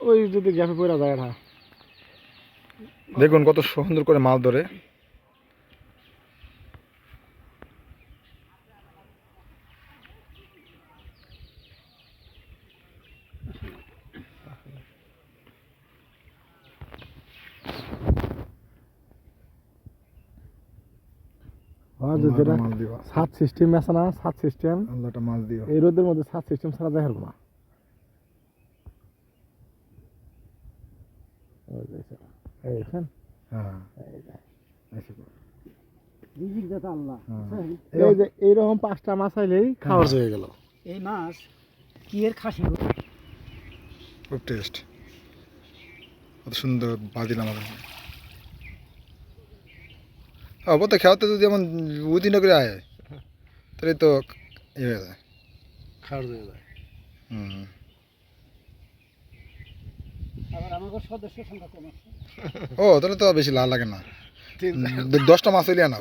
ওই যদি গ্যাপে পড়া যায় না। দেখুন কত সুন্দর করে মাছ ধরে। দিও সাত সিস্টেম আছে না সাত সিস্টেম। আল্লাহটা মাছ দিও। এই রোদের মধ্যে সাত সিস্টেম ছাড়া যায় হারবো না ওই যে এসে- এই দেখেন? হ্যাঁ এই যে। এসে করো। হ্যাঁ। এই যে এইরকম পাঁচটা মাছ আইলেই খাওয়ার হয়ে গেল এই মাছ কি এর খাসি খুব টেস্ট কত সুন্দর বাজিলাম আমাদের হ্যাঁ তো খেয়াতে যদি যেমন উদিন করে আয় তাহলে তো ইয়ে হয়ে যায় খাওয়ার হয়ে যায় হুম ও তাহলে তো বেশি লাল লাগে না। দশটা মাছ হইলে না